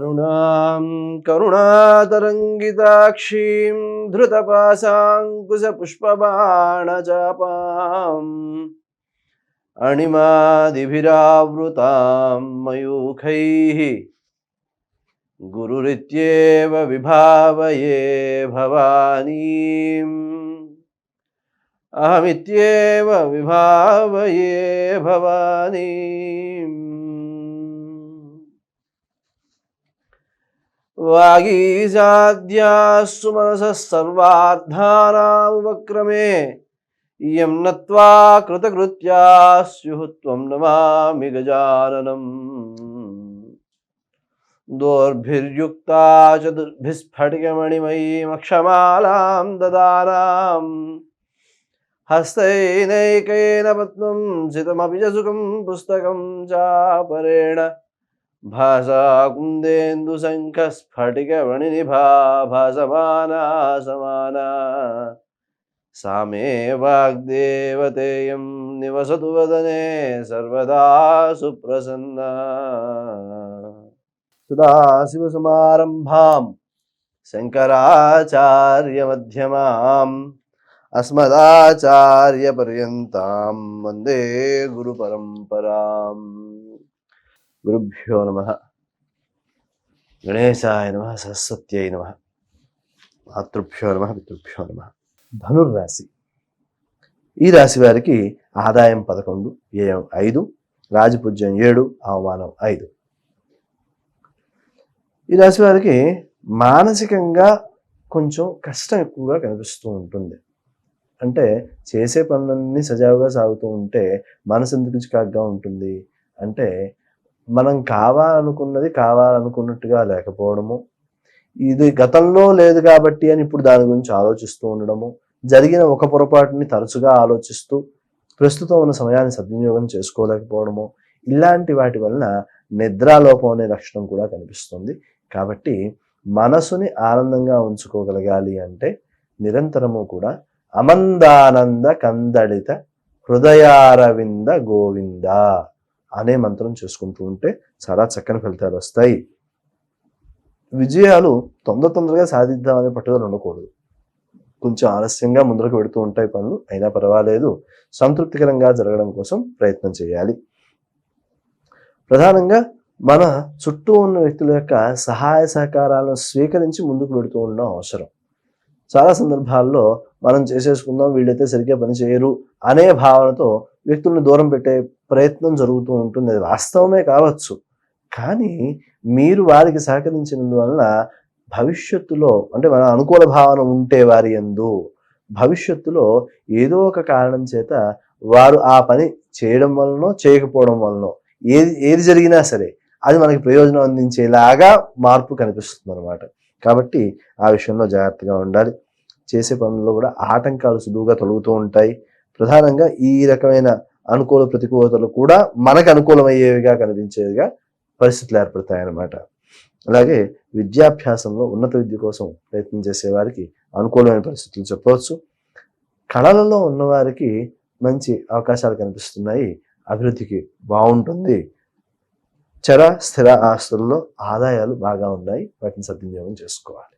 కరుణాం కరుణాతరంగితాక్షీం ధృతపాశాంకుశపుష్పబాణజాపాం అణిమాదిభిరావృతాం మయూఖై గురురిత్యేవ విభావయే భవానీం అహమిత్యేవ విభావయే భవానీం వాగీజాద్యాస్సు మనసः సర్వార్థానాముపక్రమే ఇయం నత్వా కృతకృత్యా స్యుః త్వం నమామి గజాననం. దోర్భిర్యుక్తా చతుర్భిస్ఫటికమణిమయీమక్షమాలాం దదానాం హస్తైనైకేన పద్మం సితమపి చ సుఖం పుస్తకం చాపరేణ భాసాకుందేందు శంఖ స్ఫటిక వణినిభా భాసమానా సమానా సామే వాగ్దేవతేయం నివసతు వదనే సర్వదా సుప్రసన్నా సదాశివసమారంభాం శంకరాచార్యమధ్యమాం అస్మదాచార్యపర్యంతాం వందే గురుపరంపరాం గురుభ్యో నమ. గణేశాయ నమ సరస్వత్యై నమ. మాతృభ్యో నమ పితృభ్యో నమ. ధనుర్రాశి. ఈ రాశి వారికి ఆదాయం పదకొండు వ్యయం ఐదు రాజపూజ్యం ఏడు అవమానం ఐదు. ఈ రాశి వారికి మానసికంగా కొంచెం కష్టం ఎక్కువగా కనిపిస్తూ ఉంటుంది. అంటే చేసే పనులన్నీ సజావుగా సాగుతూ ఉంటే మనసు ఎందుకు చికాగ్గా ఉంటుంది? అంటే మనం కావాలనుకున్నది కావాలనుకున్నట్టుగా లేకపోవడము. ఇది గతంలో లేదు కాబట్టి అని ఇప్పుడు దాని గురించి ఆలోచిస్తూ ఉండడము. జరిగిన ఒక పొరపాటుని తరచుగా ఆలోచిస్తూ ప్రస్తుతం ఉన్న సమయాన్ని సద్వినియోగం చేసుకోలేకపోవడము. ఇలాంటి వాటి వలన నిద్రాలోపం అనే లక్షణం కూడా కనిపిస్తుంది. కాబట్టి మనసుని ఆనందంగా ఉంచుకోగలగాలి అంటే నిరంతరము కూడా అమందానంద కందడిత హృదయారవింద గోవింద అనే మంత్రం చేసుకుంటూ ఉంటే చాలా చక్కని ఫలితాలు వస్తాయి. విజయాలు తొందర తొందరగా సాధిద్దామనే పట్టుదల ఉండకూడదు. కొంచెం ఆలస్యంగా ముందరకు పెడుతూ ఉంటాయి పనులు అయినా పర్వాలేదు. సంతృప్తికరంగా జరగడం కోసం ప్రయత్నం చేయాలి. ప్రధానంగా మన చుట్టూ ఉన్న వ్యక్తుల యొక్క సహాయ సహకారాలను స్వీకరించి ముందుకు పెడుతూ ఉండడం అవసరం. చాలా సందర్భాల్లో మనం చేసేసుకుందాం వీళ్ళైతే సరిగ్గా పని చేయరు అనే భావనతో వ్యక్తులను దూరం పెట్టే ప్రయత్నం జరుగుతూ ఉంటుంది. అది వాస్తవమే కావచ్చు. కానీ మీరు వారికి సహకరించినందువలన భవిష్యత్తులో అంటే మన అనుకూల భావన ఉంటే వారి ఎందు భవిష్యత్తులో ఏదో ఒక కారణం చేత వారు ఆ పని చేయడం వలనో చేయకపోవడం వలనో ఏది ఏది జరిగినా సరే అది మనకి ప్రయోజనం అందించేలాగా మార్పు కనిపిస్తుంది అనమాట కాబట్టి ఆ విషయంలో జాగ్రత్తగా ఉండాలి. చేసే పనుల్లో కూడా ఆటంకాలు సులువుగా తొలుగుతూ ఉంటాయి. ప్రధానంగా ఈ రకమైన అనుకూల ప్రతికూలతలు కూడా మనకు అనుకూలమయ్యేవిగా కనిపించేవిగా పరిస్థితులు ఏర్పడతాయి అన్నమాట అలాగే విద్యాభ్యాసంలో ఉన్నత విద్య కోసం ప్రయత్నం చేసే వారికి అనుకూలమైన పరిస్థితులు చెప్పవచ్చు. కళలలో ఉన్నవారికి మంచి అవకాశాలు కనిపిస్తున్నాయి. అభివృద్ధికి బాగుంటుంది. చర స్థిర ఆస్తుల్లో ఆదాయాలు బాగా ఉన్నాయి. వాటిని సద్వినియోగం చేసుకోవాలి.